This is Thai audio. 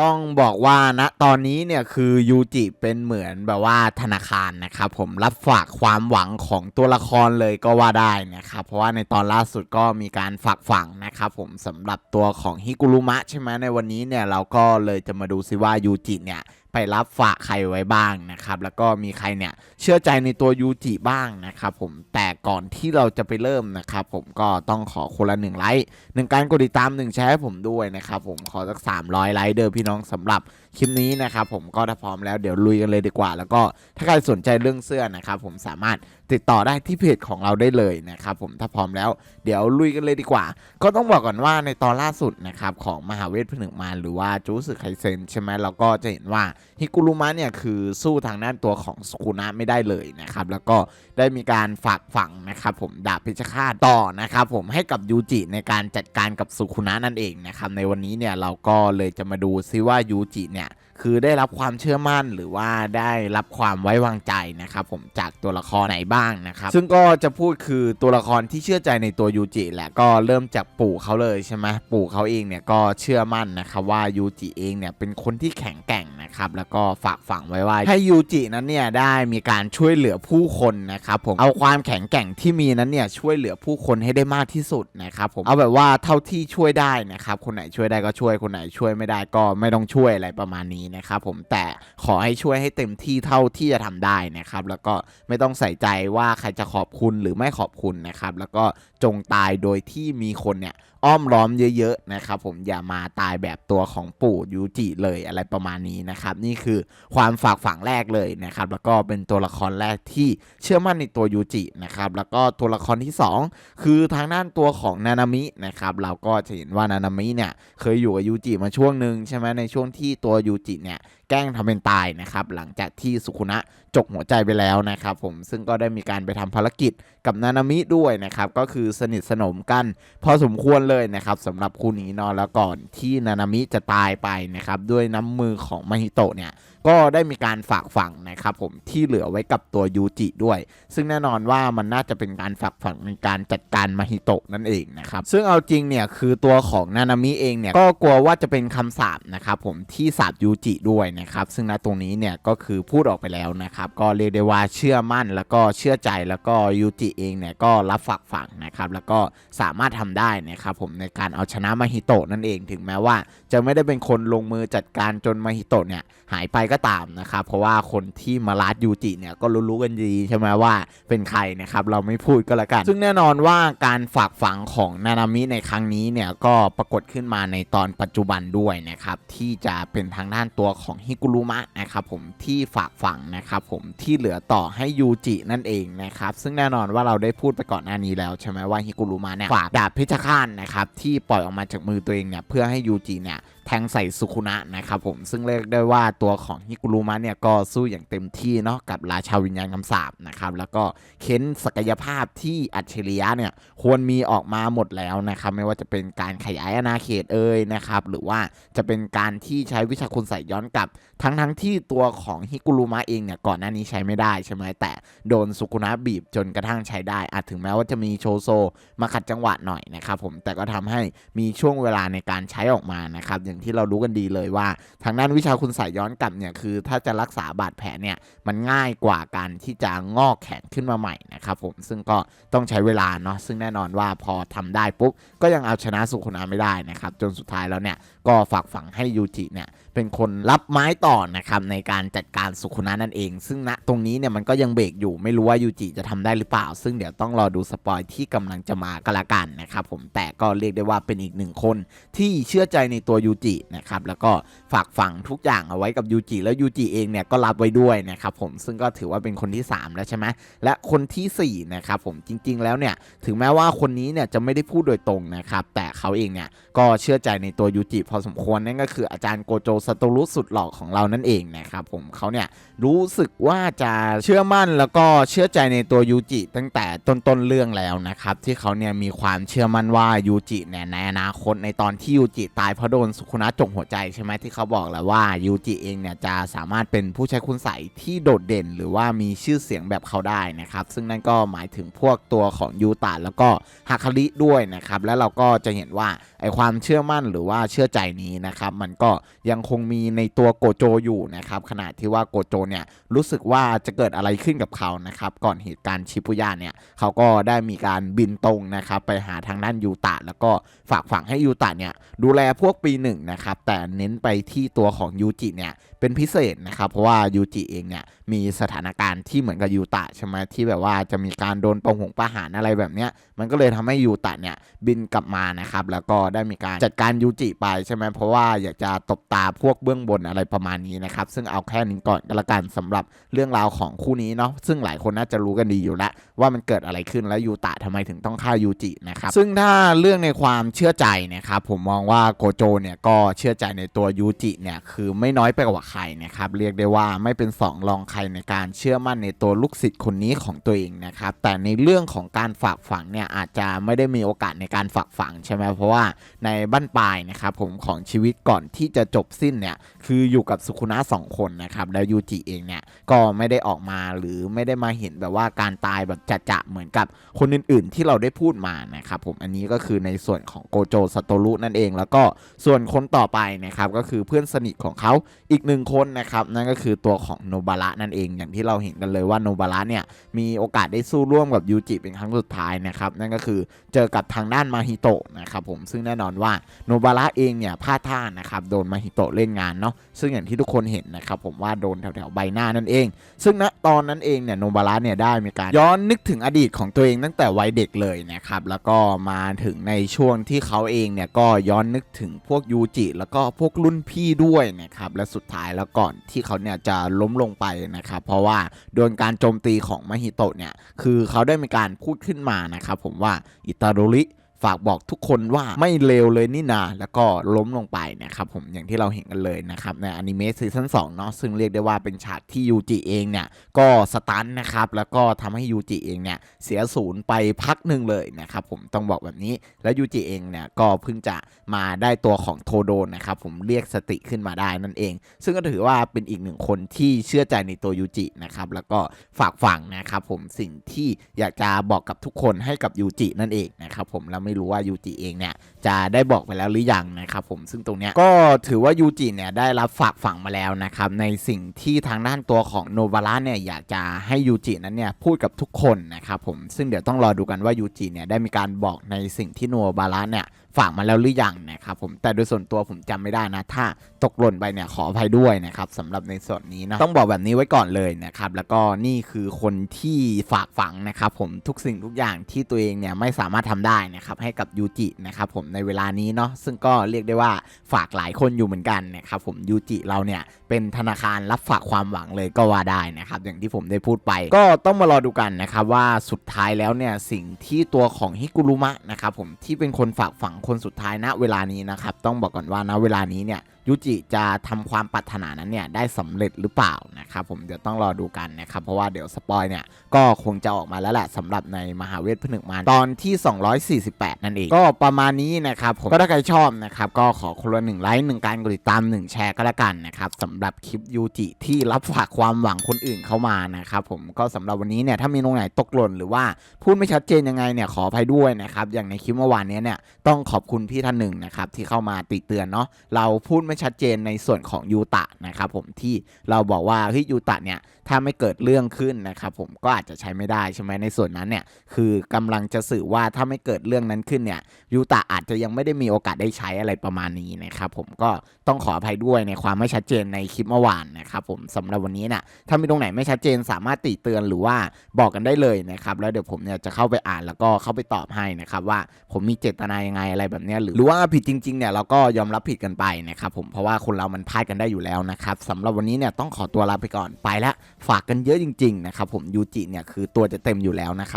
ต้องบอกว่าณตอนนี้เนี่ยคือยูจิเป็นเหมือนแบบว่าธนาคารนะครับผมรับฝากความหวังของตัวละครเลยก็ว่าได้นะครับเพราะว่าในตอนล่าสุดก็มีการฝากฝังนะครับผมสำหรับตัวของฮิกุรุมะใช่ไหมในวันนี้เนี่ยเราก็เลยจะมาดูซิว่ายูจิเนี่ย ไปรับฝากใครไว้บ้างนะครับ แล้วก็มีใครเนี่ยเชื่อใจในตัวยูจิบ้างนะครับผมแต่ก่อนที่เราจะไปเริ่มนะครับ ผมก็ต้องขอคนละหนึ่งไลค์หนึ่งการกดติดตามหนึ่งแชร์ให้ผมด้วยนะครับ ผมขอสัก300ไลค์เดิมพี่น้องสำหรับคลิปนี้นะครับผมก็ถ้าพร้อมแล้วเดี๋ยวลุยกันเลยดีกว่า แล้วก็ถ้าใครสนใจเรื่องเสื้อนะครับผมสามารถติดต่อได้ที่เพจของเราได้เลยนะครับผมถ้าพร้อมแล้วเดี๋ยวลุยกันเลยดีกว่า ก็ต้องบอกก่อนว่าในตอนล่าสุดนะครับของมหาเวทผนึกมารหรือว่าจูสึไคเซนใช่ไหมเราก็จะเห็นว่าฮิกุรุมะเนี่ยคือสู้ทางด้านตัวของสุคุนะไม่ได้เลยนะครับแล้วก็ได้มีการฝากฝังนะครับผมดาบเพชรฆาตต่อนะครับผมให้กับยูจิในการจัดการกับสุคุนะนั่นเองนะครับในวันนี้เนี่ยเราก็เลยจะมาดูซิว่ายูจิเนี่ย คือได้รับความเชื่อมั่นหรือว่าได้รับความไว้วางใจนะครับผมจากตัวละครไหนบ้างนะครับซึ่งก็จะพูดคือตัวละครที่เชื่อใจในตัวยูจิแหละก็เริ่มจากปู่เขาเลยใช่ไหมปู่เขาเองเนี่ยก็เชื่อมั่นนะครับว่ายูจิเองเนี่ยเป็นคนที่แข็งแกร่งนะครับแล้วก็ฝากฝังไว้ว่าให้ยูจินั้นเนี่ยได้มีการช่วยเหลือผู้คนนะครับผมเอาความแข็งแกร่งที่มีนั้นเนี่ยช่วยเหลือผู้คนให้ได้มากที่สุดนะครับผมเอาแบบว่าเท่าที่ช่วยได้นะครับคนไหนช่วยได้ก็ช่วยคนไหนช่วยไม่ได้ก็ไม่ต้องช่วยอะไรประมาณนี้นะครับผมแต่ขอให้ช่วยให้เต็มที่เท่าที่จะทำได้นะครับ แล้วก็ไม่ต้องใส่ใจว่าใครจะขอบคุณหรือไม่ขอบคุณนะครับ แล้วก็จงตายโดยที่มีคนเนี่ยอ้อมล้อมเยอะๆนะครับ ผมอย่ามาตายแบบตัวของปู่ยูจิเลยอะไรประมาณนี้นะครับ นี่คือความฝากฝังแรกเลยนะครับ แล้วก็เป็นตัวละครแรกที่เชื่อมั่นในตัวยูจินะครับ แล้วก็ตัวละครที่สองคือทางด้านตัวของนานามินะครับ เราก็จะเห็นว่านานามิเนี่ยเคยอยู่กับยูจิมาช่วงหนึ่งใช่ไหมในช่วงที่ตัวยูจิเนี่ยแกล้งทำเป็นตายนะครับหลังจากที่สุคุนะจกหัวใจไปแล้วนะครับผมซึ่งก็ได้มีการไปทำภารกิจกับนานามิด้วยนะครับก็คือสนิทสนมกัน พอสมควรเลยนะครับสำหรับคู่นี้นอนแล้วก่อนที่นานามิจะตายไปนะครับด้วยน้ำมือของมาฮิโตะเนี่ย ก็ได้มีการฝากฝังนะครับผมที่เหลือไว้กับตัวยูจิด้วย ซึ่งแน่นอนว่ามันน่าจะเป็นการฝากฝังในการจัดการมาฮิโตะนั่นเองนะครับซึ่งเอาจริงเนี่ยคือตัวของนานามิเองเนี่ยก็กลัวว่าจะเป็นคำสาปนะครับผมที่สาปยูจิด้วยนะครับซึ่งณตรงนี้เนี่ยก็คือพูดออกไปแล้วนะครับก็เรียกได้ว่าเชื่อมั่นแล้วก็เชื่อใจแล้วก็ยูจิเองเนี่ยก็รับฝากฝังนะครับแล้วก็สามารถทำได้นะครับผมในการเอาชนะมาฮิโตะนั่นเองถึงแม้ว่า จะไม่ได้เป็นคนลงมือจัดการจนมาฮิโตะเนี่ยหายไปก็ตามนะครับ เพราะว่าคนที่มาลาดยูจิเนี่ยก็รู้ๆกันดีใช่ไหมว่าเป็นใครนะครับเราไม่พูดก็แล้วกัน ซึ่งแน่นอนว่าการฝากฝังของนานามิในครั้งนี้เนี่ยก็ปรากฏขึ้นมาในตอนปัจจุบันด้วยนะครับที่จะเป็นทางด้านตัวของฮิกุรุมะนะครับผมที่ฝากฝังนะครับผมที่เหลือต่อให้ยูจินั่นเองนะครับซึ่งแน่นอนว่าเราได้พูดไปก่อนหน้านี้แล้วใช่ไหมว่าฮิกุรุมะเนี่ยฝากดาบเพชฆาตนะครับที่ปล่อยออกมาจากมือตัวเองเนี่ยเพื่อให้ยูจิเนี่ย แทงใส่สุคุนะนะครับผมซึ่งเรียกได้ว่าตัวของฮิกุรุมะเนี่ยก็สู้อย่างเต็มที่เนาะกับราชาวิญญาณคำสาปนะครับแล้วก็เค้นศักยภาพที่อัจฉริยะเนี่ยควรมีออกมาหมดแล้วนะครับไม่ว่าจะเป็นการขยายอาณาเขตเอ่ยนะครับหรือว่าจะเป็นการที่ใช้วิชาคุณใส่ย้อนกลับ ทั้งทั้งที่ตัวของฮิกุรุมะเองเนี่ยก่อนหน้านี้ใช้ไม่ได้ใช่ไหมแต่โดนสุคุนะบีบจนกระทั่งใช้ได้อาจถึงแม้ว่าจะมีโชโซมาขัดจังหวะหน่อยนะครับผมแต่ก็ทำให้มีช่วงเวลาในการใช้ออกมานะครับอย่างที่เรารู้กันดีเลยว่า ทางด้านวิชาคุณส่ย้อนกลับเนี่ยคือถ้าจะรักษาบาดแผลเนี่ยมันง่ายกว่าการที่จะงอกแขนขึ้นมาใหม่นะครับผมซึ่งก็ต้องใช้เวลาเนาะซึ่งแน่นอนว่าพอทำได้ปุ๊บก็ยังเอาชนะสุคุนะไม่ได้นะครับจนสุดท้ายแล้วเนี่ยก็ฝากฝังให้ยูจิเนี่ยเป็นคนรับไม้ต่อนะครับในการจัดการสุคุนะนั่นเอง ซึ่งณตรงนี้เนี่ยมันก็ยังเบรกอยู่ไม่รู้ว่ายูจิจะทำได้หรือเปล่า ซึ่งเดี๋ยวต้องรอดูสปอยที่กำลังจะมาก็แล้วกันนะครับผมแต่ก็เรียกได้ว่าเป็นอีกหนึ่งคนที่เชื่อใจในตัวยูจินะครับแล้วก็ฝากฝังทุกอย่างเอาไว้กับยูจิแล้วยูจิเองเนี่ยก็รับไว้ด้วยนะครับผมซึ่งก็ถือว่าเป็นคนที่ 3 แล้วใช่ไหมและคนทีสี่4นะครับผมจริง ๆ แล้วเนี่ยถึงแม้ว่าคนนี้เนี่ยจะไม่ได้พูดโดยตรงนะครับแต่เขาเองเนี่ยก็เชื่อใจในตัวยูจิพอสมควรนั่นก็คืออาจารย์โกโจสโตรุสุดหล่อของเรานั่นเองนะครับผมเขาเนี่ยรู้สึกว่าจะเชื่อมั่นแล้วก็เชื่อใจในตัวยูจิตั้งแต่ต้นๆเรื่องแล้วนะครับที่เขาเนี่ยมีความเชื่อมั่นว่ายูจิเนี่ยในอนาคตในตอนที่ยูจิตายเพราะโดนสุคคุนะจงหัวใจใช่ไหมที่เขาบอกแหล้วว่ายูจิเองเนี่ยจะสามารถเป็นผู้ใช้คุณใสยที่โดดเด่น หรือว่ามีชื่อเสียงแบบเขาได้นะครับ ซึ่งนั่นก็หมายถึงพวกตัวของยูตะแล้วก็ฮาคาริด้วยนะครับ แล้วเราก็จะเห็นว่าไอความเชื่อมั่นหรือว่าเชื่อใจนี้นะครับ มันก็ยังคงมีในตัวโกโจอยู่นะครับขณะที่ว่าโกโจเนี่ยรู้สึกว่าจะเกิดอะไรขึ้นกับเขานะครับก่อนเหตุการณ์ชิปุย่าเนี่ยเขาก็ได้มีการบินตรงนะครับไปหาทางด้านยูตะแล้วก็ฝากฝังให้ยูตะเนี่ยดูแลพวกปีหนึ่งนะครับ แต่เน้นไปที่ตัวของยูจิเนี่ยเป็นพิเศษนะครับ เพราะว่ายูจิเองเนี่ยมีสถานการณ์ที่เหมือนกับยูตะใช่ไหมที่แบบว่าจะมีการโดนประหงประหารอะไรแบบเนี้ย มันก็เลยทำให้ยูตะเนี่ยบินกลับมานะครับ แล้วก็ได้มีการจัดการยูจิไปใช่ไหมเพราะว่าอยากจะตบตาพวกเบื้องบนอะไรประมาณนี้นะครับ ซึ่งเอาแค่นี้ก่อนก็แล้วกันสำหรับเรื่องราวของคู่นี้เนาะซึ่งหลายคนน่าจะรู้กันดีอยู่แล้วว่ามันเกิดอะไรขึ้นและยูตะทำไมถึงต้องฆ่ายูจินะครับซึ่งถ้าเรื่องในความเชื่อใจนะครับผมมองว่าโกโจเนี่ยก็เชื่อใจในตัวยูจิเนี่ยคือไม่น้อยไปกว่าใครนะครับเรียกได้ว่าไม่เป็นสองรองใครในการเชื่อมั่นในตัวลูกศิษย์คนนี้ของตัวเองนะครับแต่ในเรื่องของการฝากฝังเนี่ยอาจจะไม่ได้มีโอกาสในการฝากฝังใช่ไหมเพราะว่าในบั้นปลายนะครับผมของชีวิตก่อนที่จะจบสิ้นเนี่ยคืออยู่กับสุคุนะสองคนนะครับแล้วยูจิเองเนี่ยก็ไม่ได้ออกมาหรือไม่ได้มาเห็นแบบว่าการตายแบบจะๆเหมือนกับคนอื่น ๆ ที่เราได้พูดมานะครับผมอันนี้ก็คือในส่วนของโกโจสโตรุนั่นเอง แล้วก็ส่วนคนนต่อไปนะครับก็คือเพื่อนสนิทของเขาอีกหนึ่งคนนะครับนั่นก็คือตัวของโนบาระนั่นเองอย่างที่เราเห็นกันเลยว่าโนบาระเนี่ยมีโอกาสได้สู้ร่วมกับยูจิเป็นครั้งสุดท้ายนะครับนั่นก็คือเจอกับทางด้านมาฮิโตะนะครับผมซึ่งแน่นอนว่าโนบาระเองเนี่ยพลาดท่านะครับโดนมาฮิโตะเล่นงานเนาะซึ่งอย่างที่ทุกคนเห็นนะครับผมว่าโดนแถวๆใบหน้านั่นเอง ซึ่งณตอนนั้นเองเนี่ยโนบาระเนี่ยได้มีการย้อนนึกถึงอดีตของตัวเองตั้งแต่วัยเด็กเลยนะครับแล้วก็มาถึงในช่วงที่เขาเองเนี่ยก็ย้อนนึกถึงพวกยูจิ แล้วก็พวกรุ่นพี่ด้วยนะครับและสุดท้ายแล้วก่อนที่เขาเนี่ยจะล้มลงไปนะครับเพราะว่าโดนการโจมตีของมหิโตะเนี่ยคือเขาได้มีการพูดขึ้นมานะครับผมว่าอิตาโดริ ฝากบอกทุกคนว่าไม่เลวเลยนี่นาแล้วก็ล้มลงไปนะครับผมอย่างที่เราเห็นกันเลยนะครับในอนิเมะซีซั่น2เนาะซึ่งเรียกได้ว่าเป็นฉากที่ยูจิเองเนี่ยก็สตันนะครับแล้วก็ทำให้ยูจิเองเนี่ยเสียศูนย์ไปพักหนึ่งเลยนะครับผมต้องบอกแบบนี้แล้วยูจิเองเนี่ยก็เพิ่งจะมาได้ตัวของโทโดนนะครับผมเรียกสติขึ้นมาได้นั่นเอง ซึ่งก็ถือว่าเป็นอีกหนึ่งคนที่เชื่อใจในตัวยูจินะครับแล้วก็ฝากฝังนะครับผมสิ่งที่อยากจะบอกกับทุกคนให้กับยูจินั่นเองนะครับผมแล้วไม่รู้ว่ายูจิเองเนี่ยจะได้บอกไปแล้วหรือยังนะครับผมซึ่งตรงเนี้ยก็ถือว่ายูจิเนี่ยได้รับฝากฝังมาแล้วนะครับในสิ่งที่ทางด้านตัวของโนบาระเนี่ยอยากจะให้ยูจินั้นเนี่ยพูดกับทุกคนนะครับผมซึ่งเดี๋ยวต้องรอดูกันว่ายูจิเนี่ยได้มีการบอกในสิ่งที่โนบาระเนี่ยฝากมาแล้วหรือยังนะครับผมแต่โดยส่วนตัวผมจำไม่ได้นะ ถ้าตกหล่นไปเนี่ยขออภัยด้วยนะครับสำหรับในส่วนนี้นะต้องบอกแบบนี้ไว้ก่อนเลยนะครับแล้วก็นี่คือคนที่ฝากฝังนะครับผมทุกสิ่งทุกอย่างที่ตัวเองเนี่ยไม่สามารถทำได้นะครับให้กับยูจินะครับผมในเวลานี้เนาะซึ่งก็เรียกได้ว่าฝากหลายคนอยู่เหมือนกันนะครับผมยูจิเราเนี่ยเป็นธนาคารรับฝากความหวังเลยก็ว่าได้นะครับอย่างที่ผมได้พูดไป ก็ต้องมารอดูกันนะครับว่าสุดท้ายแล้วเนี่ยสิ่งที่ตัวของฮิกุรุมะนะครับผมที่เป็นคนฝากฝังคนสุดท้ายณเวลานี้นะครับต้องบอกก่อนว่าณเวลานี้เนี่ย ยูจิจะทำความปรารถนานั้นเนี่ยได้สำเร็จหรือเปล่านะครับผมเดี๋ยวต้องรอดูกันนะครับเพราะว่าเดี๋ยวสปอยเนี่ยก็คงจะออกมาแล้วแหละสำหรับในมหาเวทผนึกมารตอนที่ 248 นั่นเองก็ประมาณนี้นะครับผมก็ถ้าใครชอบนะครับก็ขอคนละหนึ่งไลค์หนึ่งการกดติดตามหนึ่งแชร์ก็แล้วกันนะครับสำหรับคลิปยูจิที่รับฝากความหวังคนอื่นเข้ามานะครับผมก็สำหรับวันนี้เนี่ยถ้ามีตรงไหนตกหล่นหรือว่าพูดไม่ชัดเจนยังไงเนี่ยขออภัยด้วยนะครับอย่างในคลิปเมื่อวานนี้เนี่ยต้องขอบคุณพี่ท่านหนึ่งนะครับที่เข้ามาติเตือนเนาะเราพูดไม่ชัดเจนในส่วนของยูตะนะครับผมที่เราบอกว่าเฮ้ยยูตะเนี่ยถ้าไม่เกิดเรื่องขึ้นนะครับผมก็อาจจะใช้ไม่ได้ใช่ไหมในส่วนนั้นเนี่ยคือกำลังจะสื่อว่าถ้าไม่เกิดเรื่องนั้นขึ้นเนี่ยยูตะอาจจะยังไม่ได้มีโอกาสได้ใช้อะไรประมาณนี้นะครับผมก็ต้องขออภัยด้วยในความไม่ชัดเจนในคลิปเมื่อวานนะครับผมสำหรับวันนี้น่ะถ้ามีตรงไหนไม่ชัดเจนสามารถติเตือนหรือว่าบอกกันได้เลยนะครับแล้วเดี๋ยวผมเนี่ยจะเข้าไปอ่านแล้วก็เข้าไปตอบให้นะครับว่าผมมีเจตนายังไงอะไรแบบนี้หรือหรือว่าผิดจริงๆเนี่ยเราก็ยอมรับผิดกันไปนะครับผมเพราะว่าคนเรามันพลาดกันได้อยู่แล้วนะครับสำหรับวันนี้เนี่ยต้องขอตัวลาไปก่อนไปแล้วฝากกันเยอะจริงๆนะครับผมยูจิเนี่ยคือตัวจะเต็มอยู่แล้วนะครับ